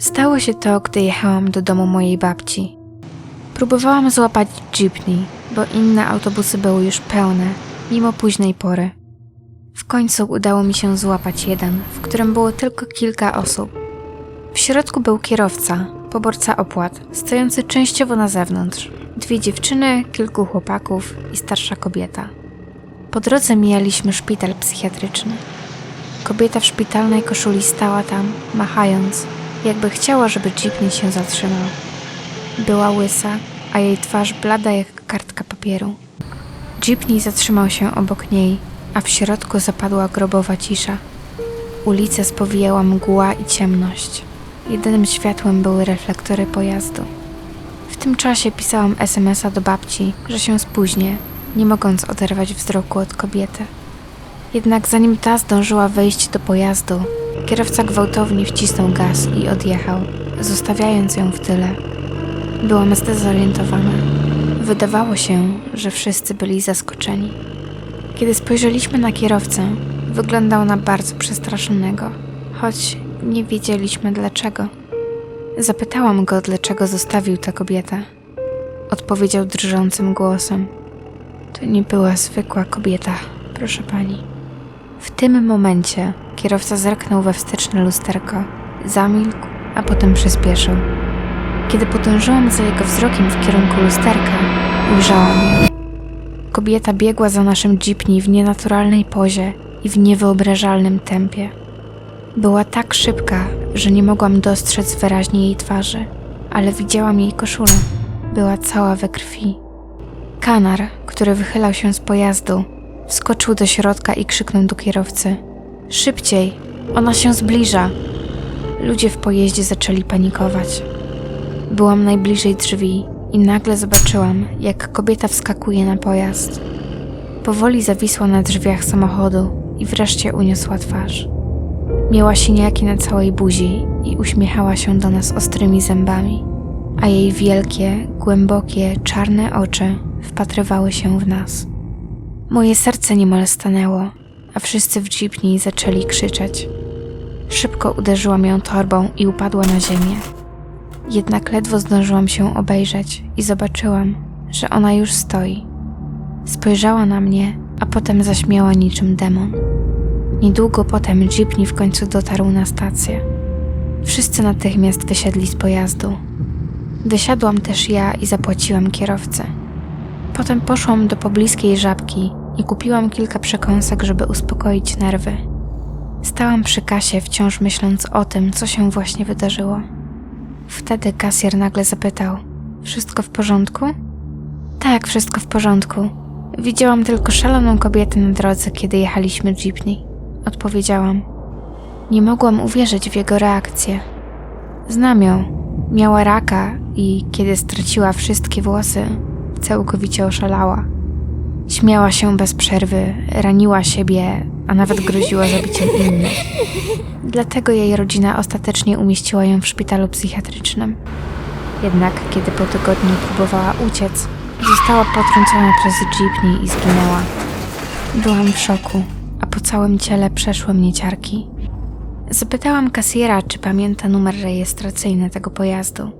Stało się to, gdy jechałam do domu mojej babci. Próbowałam złapać jeepney, bo inne autobusy były już pełne, mimo późnej pory. W końcu udało mi się złapać jeden, w którym było tylko kilka osób. W środku był kierowca, poborca opłat, stojący częściowo na zewnątrz, dwie dziewczyny, kilku chłopaków i starsza kobieta. Po drodze mijaliśmy szpital psychiatryczny. Kobieta w szpitalnej koszuli stała tam, machając, jakby chciała, żeby jeepney się zatrzymał. Była łysa, a jej twarz blada jak kartka papieru. Jeepney zatrzymał się obok niej, a w środku zapadła grobowa cisza. Ulicę spowijała mgła i ciemność. Jedynym światłem były reflektory pojazdu. W tym czasie pisałam SMS-a do babci, że się spóźnię, nie mogąc oderwać wzroku od kobiety. Jednak zanim ta zdążyła wejść do pojazdu, kierowca gwałtownie wcisnął gaz i odjechał, zostawiając ją w tyle. Byłam zdezorientowana. Wydawało się, że wszyscy byli zaskoczeni. Kiedy spojrzeliśmy na kierowcę, wyglądał na bardzo przestraszonego, choć nie wiedzieliśmy dlaczego. Zapytałam go, dlaczego zostawił tę kobietę. Odpowiedział drżącym głosem: To nie była zwykła kobieta, proszę pani. W tym momencie kierowca zerknął we wsteczne lusterko, zamilkł, a potem przyspieszył. Kiedy podążyłam za jego wzrokiem w kierunku lusterka, ujrzałam ją. Kobieta biegła za naszym jeepney w nienaturalnej pozie i w niewyobrażalnym tempie. Była tak szybka, że nie mogłam dostrzec wyraźnie jej twarzy, ale widziałam jej koszulę. Była cała we krwi. Kanar, który wychylał się z pojazdu, wskoczył do środka i krzyknął do kierowcy: Szybciej! Ona się zbliża! Ludzie w pojeździe zaczęli panikować. Byłam najbliżej drzwi i nagle zobaczyłam, jak kobieta wskakuje na pojazd. Powoli zawisła na drzwiach samochodu i wreszcie uniosła twarz. Miała siniaki na całej buzi i uśmiechała się do nas ostrymi zębami, a jej wielkie, głębokie, czarne oczy wpatrywały się w nas. Moje serce niemal stanęło, a wszyscy w jeepney zaczęli krzyczeć. Szybko uderzyłam ją torbą i upadła na ziemię. Jednak ledwo zdążyłam się obejrzeć i zobaczyłam, że ona już stoi. Spojrzała na mnie, a potem zaśmiała niczym demon. Niedługo potem jeepney w końcu dotarł na stację. Wszyscy natychmiast wysiedli z pojazdu. Wysiadłam też ja i zapłaciłam kierowcy. Potem poszłam do pobliskiej żabki i kupiłam kilka przekąsek, żeby uspokoić nerwy. Stałam przy kasie, wciąż myśląc o tym, co się właśnie wydarzyło. Wtedy kasjer nagle zapytał: Wszystko w porządku? Tak, wszystko w porządku. Widziałam tylko szaloną kobietę na drodze, kiedy jechaliśmy jeepney. Odpowiedziałam. Nie mogłam uwierzyć w jego reakcję. Znam ją. Miała raka i kiedy straciła wszystkie włosy, całkowicie oszalała. Śmiała się bez przerwy, raniła siebie, a nawet groziła zabiciem innych. Dlatego jej rodzina ostatecznie umieściła ją w szpitalu psychiatrycznym. Jednak kiedy po tygodniu próbowała uciec, została potrącona przez jeepney i zginęła. Byłam w szoku, a po całym ciele przeszły mnie ciarki. Zapytałam kasjera, czy pamięta numer rejestracyjny tego pojazdu.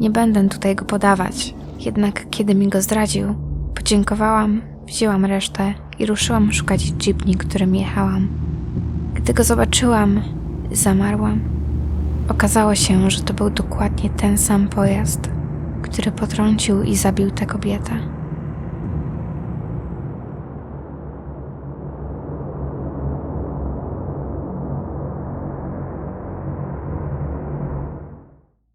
Nie będę tutaj go podawać, jednak kiedy mi go zdradził, podziękowałam, wzięłam resztę i ruszyłam szukać jeepney, którym jechałam. Gdy go zobaczyłam, zamarłam. Okazało się, że to był dokładnie ten sam pojazd, który potrącił i zabił tę kobietę.